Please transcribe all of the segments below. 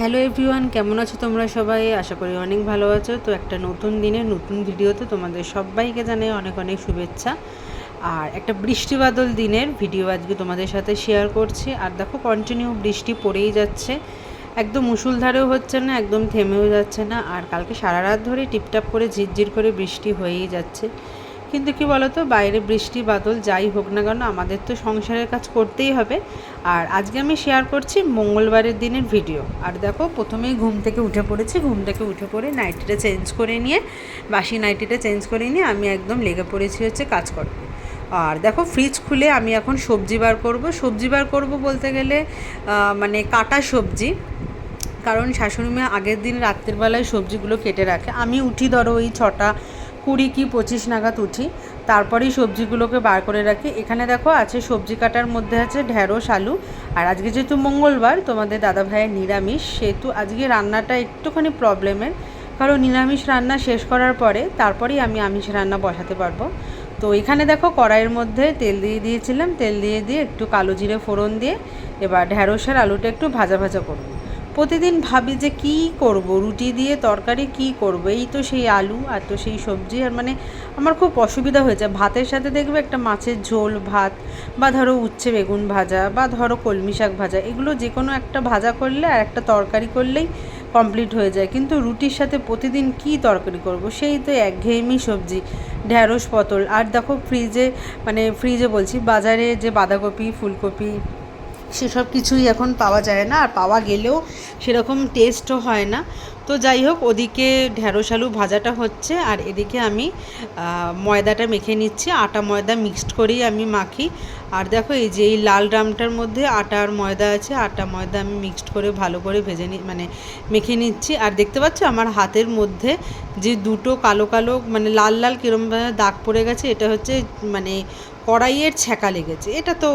Hello everyone কেমন আছো তোমরা সবাই? আশা করি অনেক ভালো আছো। তো একটা নতুন দিনে, নতুন ভিডিওতে তোমাদের সবাইকে জানাই অনেক অনেক শুভেচ্ছা। আর একটা বৃষ্টি বাদল দিনের ভিডিও আজকে তোমাদের সাথে শেয়ার করছি। আর দেখো কন্টিনিউ বৃষ্টি পড়েই যাচ্ছে। একদম মুসুলধারেও হচ্ছে না, একদম থেমেও যাচ্ছে না। আর কালকে সারা রাত ধরে টিপটাপ করে ঝিরঝির করে বৃষ্টি হয়েই যাচ্ছে। কিন্তু কি বলতো, বাইরে বৃষ্টি, বাদল যাই হোক না কেন, আমাদের তো সংসারের কাজ করতেই হবে। আর আজকে আমি শেয়ার করছি মঙ্গলবারের দিনের ভিডিও আর দেখো, প্রথমেই ঘুম থেকে উঠে পড়েছি। ঘুম থেকে উঠে পড়ে নাইটিটা চেঞ্জ করে নিয়ে, বাসি নাইটিটা চেঞ্জ করে নিয়ে আমি একদম লেগে পড়েছি হচ্ছে কাজ করতে আর দেখো ফ্রিজ খুলে আমি এখন সবজি বার করব। সবজি বার করব বলতে গেলে মানে কাটা সবজি। কারণ শাশুড়ি মা আগের দিন রাত্রের বেলায় সবজিগুলো কেটে রাখে। আমি উঠি ধরো ওই ছটা কুড়ি কি পঁচিশ নাগাদ উঠি। তারপরেই সবজিগুলোকে বার করে রাখি। এখানে দেখো আছে সবজি কাটার মধ্যে আছে ঢ্যাঁড়স আলু। আর আজকে যেহেতু মঙ্গলবার, তোমাদের দাদা ভাইয়ের নিরামিষ, সেহেতু আজকে রান্নাটা একটুখানি প্রবলেমের। কারণ নিরামিষ রান্না শেষ করার পরে তারপরেই আমি আমিষ রান্না বসাতে পারব। তো এখানে দেখো কড়াইয়ের মধ্যে তেল দিয়ে দিয়েছিলাম। তেল দিয়ে দিয়ে একটু কালো জিরে ফোড়ন দিয়ে, এবার ঢ্যাঁড়সের আলুটা একটু ভাজা ভাজা করব। প্রতিদিন ভাবি যে কি করব, রুটি দিয়ে তরকারি কি করব, এই তো সেই আলু আর তো সেই সবজি। আর মানে আমার খুব অসুবিধা হয়েছে। ভাতের সাথে দেখবে একটা মাছের ঝোল, ভাত বা ধরো উচ্ছে বেগুন ভাজা বা ধরো কলমি শাক ভাজা, এগুলো যে কোনো একটা ভাজা করলে আর একটা তরকারি করলেই কমপ্লিট হয়ে যায়। কিন্তু রুটির সাথে প্রতিদিন কি তরকারি করব, সেই তো একঘেয়েমি সবজি। ঢ্যাঁড়স পটল, আর দেখো ফ্রিজে মানে ফ্রিজে বলছি, বাজারে যে বাঁধাকপি, ফুলকপি সেসব কিছুই এখন পাওয়া যায় না আর পাওয়া গেলেও সেরকম টেস্টও হয় না। তো যাই হোক, ওদিকে ঢ্যাঁড়স আলু ভাজাটা হচ্ছে আর এদিকে আমি ময়দাটা মেখে নিচ্ছি। আটা ময়দা মিক্সড করেই আমি মাখি। আর দেখো এই যে এই লাল ড্রামটার মধ্যে আটা আর ময়দা আছে, আটা ময়দা আমি মিক্সড করে ভালো করে ভেজে নি মানে মেখে নিচ্ছি। আর দেখতে পাচ্ছ আমার হাতের মধ্যে যে দুটো কালো কালো মানে লাল লাল কীরমভাবে দাগ পড়ে গেছে, এটা হচ্ছে মানে কড়াইয়ের ছ্যাঁকা লেগেছে। এটা তো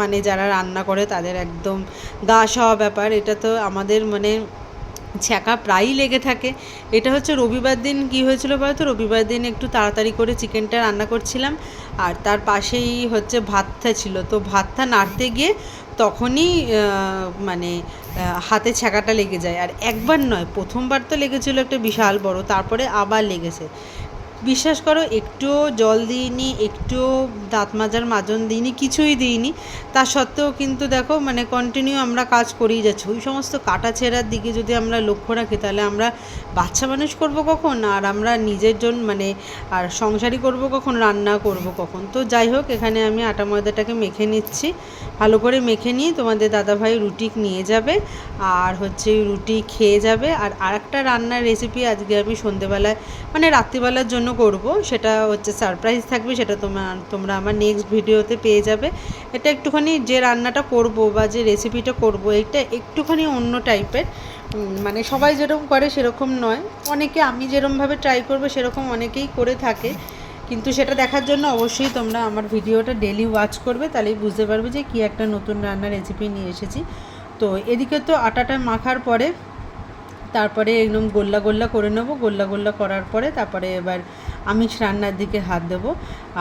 মানে যারা রান্না করে তাদের একদম গা সওয়া ব্যাপার। এটা তো আমাদের মানে ছ্যাঁকা প্রায়ই লেগে থাকে। এটা হচ্ছে রবিবার দিন কি হয়েছিল বলতো? রবিবার দিন একটু তাড়াতাড়ি করে চিকেনটা রান্না করছিলাম। আর তার পাশেই হচ্ছে ভাতটা ছিল। তো ভাতটা নাড়তে গিয়ে তখনই মানে হাতে ছ্যাঁকাটা লেগে যায়। আর একবার নয়, প্রথমবার তো লেগেছিলো একটা বিশাল বড়, তারপরে আবার লেগেছে। বিশ্বাস করো একটুও জল দিইনি একটুও দাঁত মাজার মাজন দিইনি, কিছুই দিইনি। তা সত্ত্বেও কিন্তু দেখো মানে কন্টিনিউ আমরা কাজ করেই যাচ্ছি। ওই সমস্ত কাটা ছেঁড়ার দিকে যদি আমরা লক্ষ্য রাখি, তাহলে আমরা বাচ্চা মানুষ করব কখন? আর আমরা নিজের জন্য মানে আর সংসারই করব কখন? রান্না করব কখন? তো যাই হোক, এখানে আমি আটা ময়দাটাকে মেখে নিচ্ছি। ভালো করে মেখে নিয়ে তোমাদের দাদাভাই রুটি নিয়ে যাবে, আর হচ্ছে রুটি খেয়ে যাবে। আর আরেকটা রান্নার রেসিপি আজকে আমি সন্ধেবেলায় মানে রাত্রিবেলার জন্য করব। সেটা হচ্ছে সারপ্রাইজ থাকবে, সেটা তোমার তোমরা আমার নেক্সট ভিডিওতে পেয়ে যাবে। এটা একটুখানি যে রান্নাটা করব বা যে রেসিপিটা করব, এটা একটুখানি অন্য টাইপের মানে সবাই যেরকম করে সেরকম নয়। অনেকে আমি যেরকমভাবে ট্রাই করব, সেরকম অনেকেই করে থাকে। কিন্তু সেটা দেখার জন্য অবশ্যই তোমরা আমার ভিডিওটা ডেলি ওয়াচ করবে, তাহলেই বুঝতে পারবে যে কী একটা নতুন রান্নার রেসিপি নিয়ে এসেছি। তো এদিকে তো আটাটা মাখার পরে তারপরে একদম গোল্লা গোল্লা করে নেব, গোল্লা গোল্লা করার পরে তারপরে এবার আমি রান্নার দিকে হাত দেবো।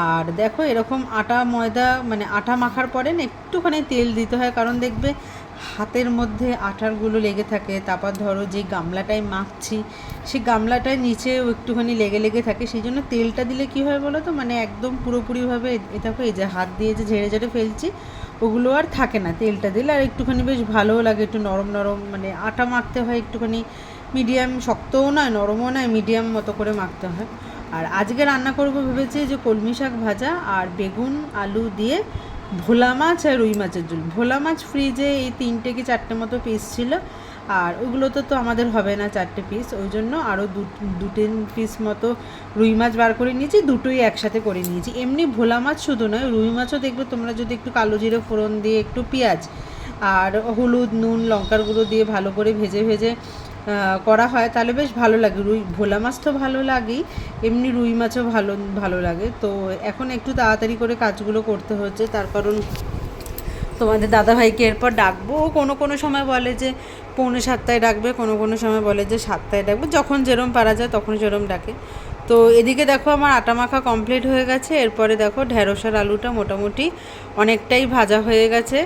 আর দেখো এরকম আটা ময়দা মানে আটা মাখার পরে না একটুখানি তেল দিতে হয়, কারণ দেখবে হাতের মধ্যে আঠারগুলো লেগে থাকে, তারপর ধরো যে গামলাটায় মাখছি, সেই গামলাটায় নিচেও একটুখানি লেগে লেগে থাকে, সেই জন্য তেলটা দিলে কী হয় বলো তো? মানে একদম পুরোপুরিভাবে এ দেখো এই যে হাত দিয়ে যে ঝেড়ে ঝেড়ে ফেলছি, ওগুলো আর থাকে না তেলটা দিলে। আর একটুখানি বেশ ভালোও লাগে, একটু নরম নরম মানে আটা মাখতে হয় একটুখানি। মিডিয়াম শক্তও নয়, নরমও নয়, মিডিয়াম মতো করে মাখতে হয়। আর আজকে রান্না করব ভেবেছি যে কলমি শাক ভাজা আর বেগুন, আলু দিয়ে ভোলা মাছ আর রুই মাছের ঝোল। ভোলা মাছ ফ্রিজে এই তিনটে কি চারটে মতো পিস ছিল। আর ওগুলোতে তো আমাদের হবে না চারটে পিস ওই জন্য আরও দু তিন পিস মতো রুই মাছ বার করে নিয়েছি। দুটোই একসাথে করে নিয়েছি। এমনি ভোলা মাছ শুধু নয়, রুই মাছও দেখবে তোমরা যদি একটু কালো জিরে ফোড়ন দিয়ে একটু পেঁয়াজ আর হলুদ, নুন, লঙ্কার গুঁড়ো দিয়ে ভালো করে ভেজে ভেজে করা হয়, তাহলে বেশ ভালো লাগে। রুই, ভোলা মাছ তো ভালো লাগেই, এমনি রুই মাছও ভালো ভালো লাগে। তো এখন একটু তাড়াতাড়ি করে কাজগুলো করতে হচ্ছে, তার কারণ তোমাদের দাদাভাইকে এরপর ডাকবো। কোনো কোনো সময় বলে যে, পৌনে সাতটায় ডাকবে, কোনো কোনো সময় বলে যে, সাতটায় ডাকবে। যখন যেরম পারা যায়, তখন সেরম ডাকে। তো এদিকে দেখো আমার আটা মাখা কমপ্লিট হয়ে গেছে, এরপরে দেখো ঢ্যাঁড়সের আলুটা মোটামুটি অনেকটাই ভাজা হয়ে গেছে।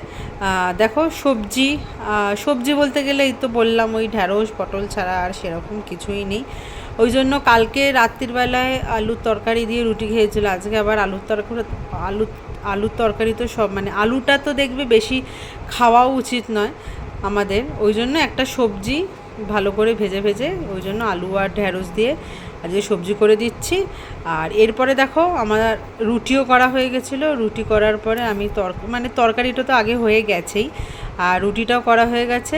দেখো সবজি সবজি বলতে গেলে এই তো বললাম ওই ঢ্যাঁড়স পটল ছাড়া আর সেরকম কিছুই নেই। ওই জন্য কালকে রাত্রির বেলায় আলুর তরকারি দিয়ে রুটি খেয়েছিল, আজকে আবার আলুর তরকারি, আলু, আলুর তরকারি তো সব মানে আলুটা তো দেখবে বেশি খাওয়াও উচিত নয় আমাদের। ওই জন্য একটা সবজি ভালো করে ভেজে ভেজে ওই জন্য আলু আর ঢ্যাঁড়স দিয়ে আজকে সবজি করে দিচ্ছি। আর এরপরে দেখো আমার রুটিও করা হয়ে গেছিল। রুটি করার পরে আমি তর মানে তরকারিটা তো আগে হয়ে গেছেই। আর রুটিটাও করা হয়ে গেছে।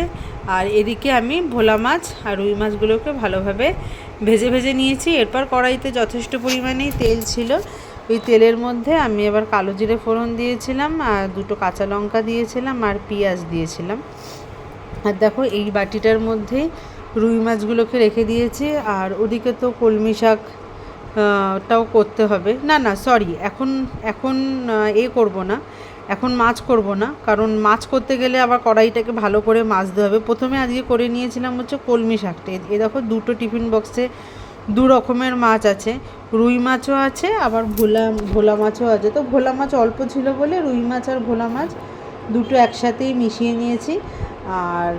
আর এদিকে আমি ভোলা মাছ আর রুই মাছগুলোকে ভালোভাবে ভেজে ভেজে নিয়েছি। এরপর কড়াইতে যথেষ্ট পরিমাণেই তেল ছিল। ওই তেলের মধ্যে আমি এবার কালো জিরে ফোড়ন দিয়েছিলাম আর দুটো কাঁচা লঙ্কা দিয়েছিলাম আর পেঁয়াজ দিয়েছিলাম। আর দেখো এই বাটিটার মধ্যে রুই মাছগুলোকে রেখে দিয়েছি, আর ওদিকে তো কলমি শাক টাও করতে হবে। না না সরি এখন এখন এ করব না, এখন মাছ করব না, কারণ মাছ করতে গেলে আবার কড়াইটাকে ভালো করে মাজতে হবে। প্রথমে আজকে করে নিয়েছিলাম হচ্ছে কলমি শাকটা। এ দেখো, দুটো টিফিন বক্সে দু রকমের মাছ আছে। রুই মাছও আছে, আবার ভোলা ভোলা মাছও আছে। তো ভোলা মাছ অল্প ছিল বলে রুই মাছ আর ভোলা মাছ দুটো একসাথেই মিশিয়ে নিয়েছি। আর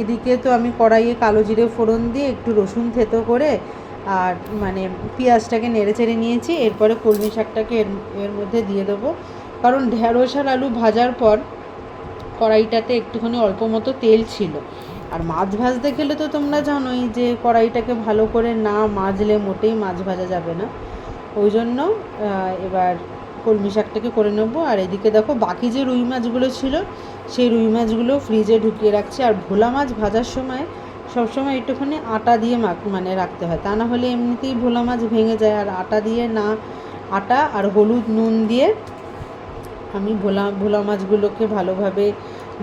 এদিকে তো আমি কড়াইয়ে কালো জিরে ফোড়ন দিয়ে একটু রসুন থেতো করে, আর মানে পেঁয়াজটাকে নেড়ে চেড়ে নিয়েছি। এরপরে কলমি শাকটাকে এর এর মধ্যে দিয়ে দেবো। কারণ ঢ্যাঁড়স আর আলু ভাজার পর কড়াইটাতে একটুখানি অল্প মতো তেল ছিল। আর মাছ ভাজতে গেলে তো তোমরা জানোই যে কড়াইটাকে ভালো করে না মাজলে মোটেই মাছ ভাজা যাবে না। ওই জন্য এবার কলমি শাকটাকে করে নেব। আর এদিকে দেখো বাকি যে রুই মাছগুলো ছিল, সেই রুই মাছগুলো ফ্রিজে ঢুকিয়ে রাখছি। আর ভোলা মাছ ভাজার সময় সবসময় একটুখানি আটা দিয়ে মাখ মানে রাখতে হয়। তা না হলে এমনিতেই ভোলা মাছ ভেঙে যায়। আর আটা দিয়ে না, আটা আর হলুদ নুন দিয়ে আমি ভোলা ভোলা মাছগুলোকে ভালোভাবে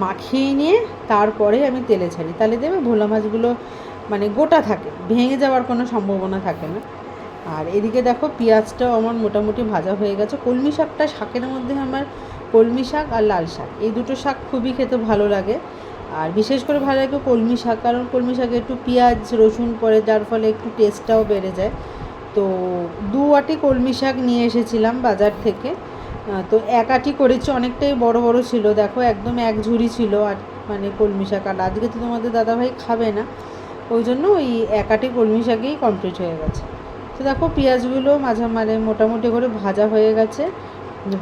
মাখিয়ে নিয়ে তারপরে আমি তেলে ছাড়ি। তাহলে দেবে ভোলা মাছগুলো মানে গোটা থাকে, ভেঙে যাওয়ার কোনো সম্ভাবনা থাকে না। আর এদিকে দেখো পেঁয়াজটাও আমার মোটামুটি ভাজা হয়ে গেছে। কলমি শাকটা, শাকের মধ্যে আমার কলমি শাক আর লাল শাক। এই দুটো শাক খুবই খেতে ভালো লাগে। আর বিশেষ করে ভালো লাগে কলমি শাক, কারণ কলমি শাকে একটু পেঁয়াজ, রসুন পড়ে, যার ফলে একটু টেস্টটাও বেড়ে যায়। তো দু আটি কলমি শাক নিয়ে এসেছিলাম বাজার থেকে। তো এক আটি করেছি, অনেকটাই বড় বড় ছিল। দেখো একদম এক ঝুড়ি ছিল আর মানে কলমি শাক। আর আজকে তো তোমাদের দাদাভাই খাবে না। ওই জন্য ওই এক আটি কলমি শাকেই কমপ্লিট হয়ে গেছে। তো দেখো পেঁয়াজগুলো মাঝে মানে মোটামুটি করে ভাজা হয়ে গেছে।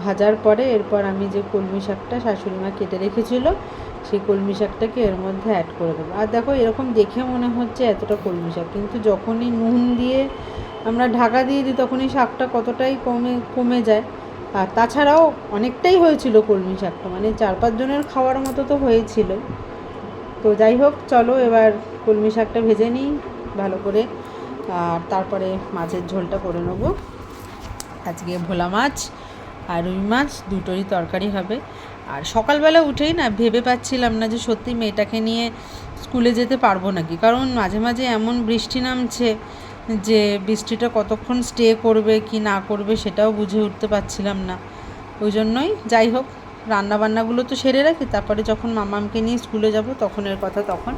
ভাজার পরে এরপর আমি যে কলমি শাকটা শাশুড়ি মা কেটে রেখেছিল, সেই কলমি শাকটাকে এর মধ্যে অ্যাড করে দেবো। আর দেখো এরকম দেখে মনে হচ্ছে এতটা কলমি শাক, কিন্তু যখনই নুন দিয়ে আমরা ঢাকা দিয়ে দিই, তখনই শাকটা কতটাই কমে কমে যায়। আর তাছাড়াও অনেকটাই হয়েছিল কলমি শাকটা মানে চার পাঁচজনের খাওয়ার মতো তো হয়েছিল। তো যাই হোক, চলো এবার কলমি শাকটা ভেজে নিই, ভালো করে আর তারপরে মাছের ঝোলটা করে নেব। আজকে ভোলা মাছ আর রুই মাছ দুটোরই তরকারি হবে। আর সকালবেলা উঠেই না ভেবে পাচ্ছিলাম না যে সত্যি মেয়েটাকে নিয়ে স্কুলে যেতে পারব নাকি। কারণ মাঝে মাঝে এমন বৃষ্টি নামছে যে বৃষ্টিটা কতক্ষণ স্টে করবে, কি না করবে সেটাও বুঝে উঠতে পারছিলাম না। ওই জন্যই যাই হোক, রান্নাবান্নাগুলো তো সেরে রাখি। তারপরে যখন মামামকে নিয়ে স্কুলে যাব, তখন এর কথা তখন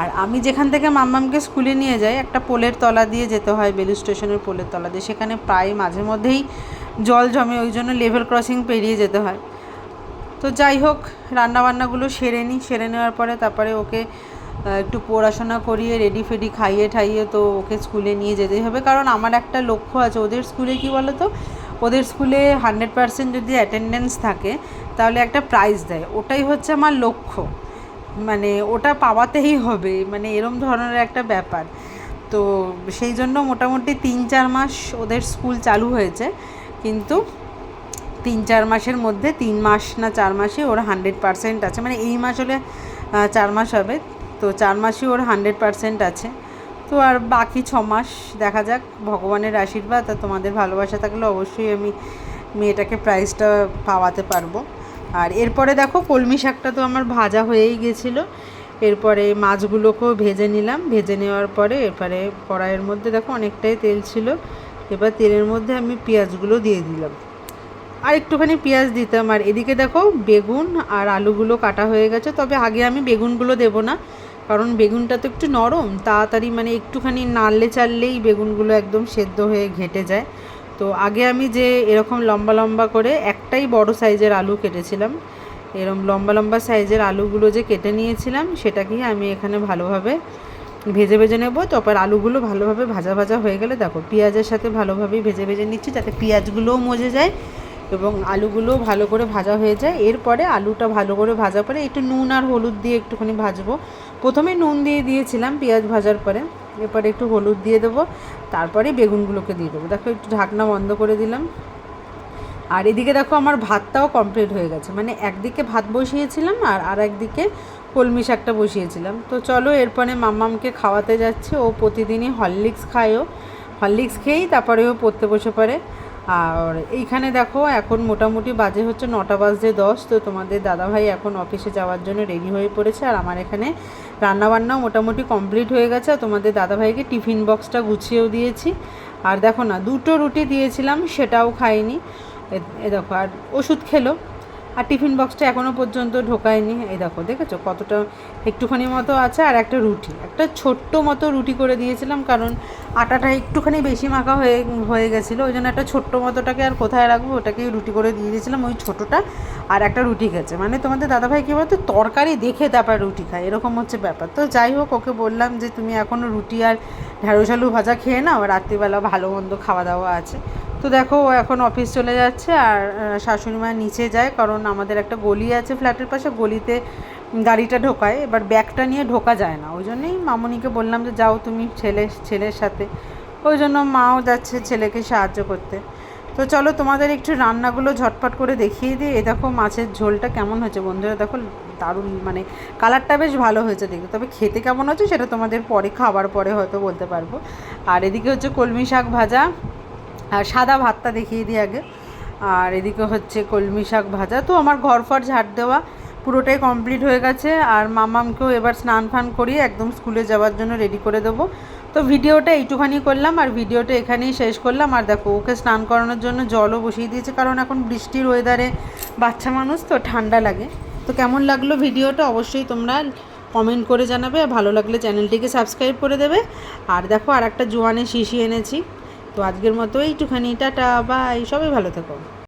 আর আমি যেখান থেকে মাম্মামকে স্কুলে নিয়ে যাই, একটা পোলের তলা দিয়ে যেতে হয় বেলু স্টেশনের পোলের তলা দিয়ে। সেখানে প্রায় মাঝে মধ্যেই জল জমে, ওই জন্য লেভেল ক্রসিং পেরিয়ে যেতে হয়। তো যাই হোক, রান্নাবান্নাগুলো সেরে নিই। সেরে নেওয়ার পরে তারপরে ওকে একটু পড়াশোনা করিয়ে রেডি ফেডি খাইয়ে ঠাইয়ে তো ওকে স্কুলে নিয়ে যেতেই হবে। কারণ আমার একটা লক্ষ্য আছে, ওদের স্কুলে কি বলো তো ওদের স্কুলে হান্ড্রেড পার্সেন্ট যদি অ্যাটেন্ডেন্স থাকে, তাহলে একটা প্রাইজ দেয়। ওটাই হচ্ছে আমার লক্ষ্য। মানে ওটা পাওয়াতেই হবে মানে এরম ধরনের একটা ব্যাপার। তো সেই জন্য মোটামুটি তিন চার মাস ওদের স্কুল চালু হয়েছে, কিন্তু তিন চার মাসের মধ্যে, তিন মাস না চার মাসে ওর হান্ড্রেড পার্সেন্ট আছে। মানে এই মাস হলে চার মাস হবে, তো চার মাসে ওর হান্ড্রেড পার্সেন্ট আছে। তো আর বাকি ছ মাস দেখা যাক, ভগবানের আশীর্বাদ আর তোমাদের ভালোবাসা থাকলে অবশ্যই আমি মেয়েটাকে প্রাইজটা পাওয়াতে পারব। আর এরপরে দেখো কলমি শাকটা তো আমার ভাজা হয়েই গেছিল। এরপরে মাছগুলোকেও ভেজে নিলাম। ভেজে নেওয়ার পরে এরপরে কড়াইয়ের মধ্যে দেখো অনেকটাই তেল ছিল। এবার তেলের মধ্যে আমি পেঁয়াজগুলো দিয়ে দিলাম। আর একটুখানি পেঁয়াজ দিতাম। আর এদিকে দেখো বেগুন আর আলুগুলো কাটা হয়ে গেছে। তবে আগে আমি বেগুনগুলো দেবো না, কারণ বেগুনটা তো একটু নরম। তাড়াতাড়ি মানে একটুখানি নাড়লে চাললেই বেগুনগুলো একদম সেদ্ধ হয়ে ঘেঁটে যায়। তো আগে আমি যে এরকম লম্বা লম্বা করে একটাই বড় সাইজের আলু কেটেছিলাম এরকম লম্বা লম্বা সাইজের আলুগুলো যে কেটে নিয়েছিলাম সেটাকেই আমি এখানে ভালোভাবে ভেজে ভেজে নেব। তারপর আলুগুলো ভালোভাবে ভাজা ভাজা হয়ে গেলে দেখো, পেঁয়াজের সাথে ভালোভাবেই ভেজে ভেজে নিচ্ছি যাতে পেঁয়াজগুলোও মজে যায় এবং আলুগুলো ভালো করে ভাজা হয়ে যায়। এরপরে আলুটা ভালো করে ভাজা পরে একটু নুন আর হলুদ দিয়ে একটুখানি ভাজবো। প্রথমে নুন দিয়ে দিয়েছিলাম পেঁয়াজ ভাজার পরে। এরপরে একটু হলুদ দিয়ে দেবো, তারপরে বেগুনগুলোকে দিয়ে দেবো। দেখো একটু ঢাকনা বন্ধ করে দিলাম। আর এদিকে দেখো আমার ভাতটাও কমপ্লিট হয়ে গেছে। মানে একদিকে ভাত বসিয়েছিলাম আর আর একদিকে কলমি শাকটা বসিয়েছিলাম। তো চলো এরপরে মাম্মামকে খাওয়াতে যাচ্ছে। ও প্রতিদিনই হরলিক্স খায়ও। হরলিক্স খেয়েই তারপরে ও পড়তে বসে পড়ে। আর এইখানে দেখো, এখন মোটামুটি বাজে হচ্ছে নটা বাজে দশ। তো তোমাদের দাদাভাই এখন অফিসে যাওয়ার জন্য রেডি হয়ে পড়েছে। আর আমার এখানে রান্নাবান্নাও মোটামুটি কমপ্লিট হয়ে গেছে। আর তোমাদের দাদাভাইকে টিফিন বক্সটা গুছিয়েও দিয়েছি। আর দেখো না, দুটো রুটি দিয়েছিলাম, সেটাও খাইনি। এ- দেখো, আর ওষুধ খেলো। আর টিফিন বক্সটা এখনও পর্যন্ত ঢোকায়নি। এই দেখো, দেখেছ কতটা একটুখানি মতো আছে আর একটা রুটি। একটা ছোট্ট মতো রুটি করে দিয়েছিলাম কারণ আটাটা একটুখানি বেশি মাখা হয়ে হয়ে গেছিল। ওই জন্য একটা ছোট্ট মতোটাকে আর কোথায় রাখব ওটাকেই রুটি করে দিয়ে দিয়েছিলাম ওই ছোটোটা আর একটা রুটি খেয়েছে মানে তোমাদের দাদাভাই কী বলতো, তরকারি দেখে তারপর রুটি খায়। এরকম হচ্ছে ব্যাপার। তো যাই হোক, ওকে বললাম যে তুমি এখনও রুটি আর ঢ্যাঁড়স আলু ভাজা খেয়ে নাও, রাত্রিবেলা ভালো মন্দ খাওয়া দাওয়া আছে। তো দেখো, ও এখন অফিস চলে যাচ্ছে আর শাশুড়ি মা নিচে যায় কারণ আমাদের একটা গলি আছে ফ্ল্যাটের পাশে, গলিতে গাড়িটা ঢোকায়। এবার ব্যাগটা নিয়ে ঢোকা যায় না। ওই জন্যই মামনিকে বললাম যে, যাও তুমি ছেলে, ছেলের সাথে। ওই জন্য মাও যাচ্ছে ছেলেকে সাহায্য করতে। তো চলো তোমাদের একটু রান্নাগুলো ঝটপট করে দেখিয়ে দিই। এ দেখো মাছের ঝোলটা কেমন হয়েছে বন্ধুরা। দেখো, দারুণ মানে কালারটা বেশ ভালো হয়েছে দেখতে। তবে খেতে কেমন হচ্ছে সেটা তোমাদের পরে, খাবার পরে হয়তো বলতে পারব। আর এদিকে হচ্ছে কলমি শাক ভাজা। আর সাদা ভাতটা দেখিয়ে দিই আগে। আর এদিকে হচ্ছে কলমি শাক ভাজা। তো আমার ঘর ফর ঝাড় দেওয়া পুরোটাই কমপ্লিট হয়ে গেছে। আর মামামকেও এবার স্নান ফান করিয়ে একদম স্কুলে যাওয়ার জন্য রেডি করে দেবো। তো ভিডিওটা এইটুখানি করলাম আর ভিডিওটা এখানেই শেষ করলাম। আর দেখো, ওকে স্নান করানোর জন্য জলও বসিয়ে দিয়েছে, কারণ এখন বৃষ্টির ওয়েদারে বাচ্চা মানুষ তো ঠান্ডা লাগে। তো কেমন লাগল ভিডিওটা অবশ্যই তোমরা কমেন্ট করে জানাবে। আর ভালো লাগলে চ্যানেলটিকে সাবস্ক্রাইব করে দেবে। আর দেখো আর একটা জোয়ানে শিশি এনেছি। তো আজকের মতো এইটুখানি টাটা বাই সবাই ভালো থেকো।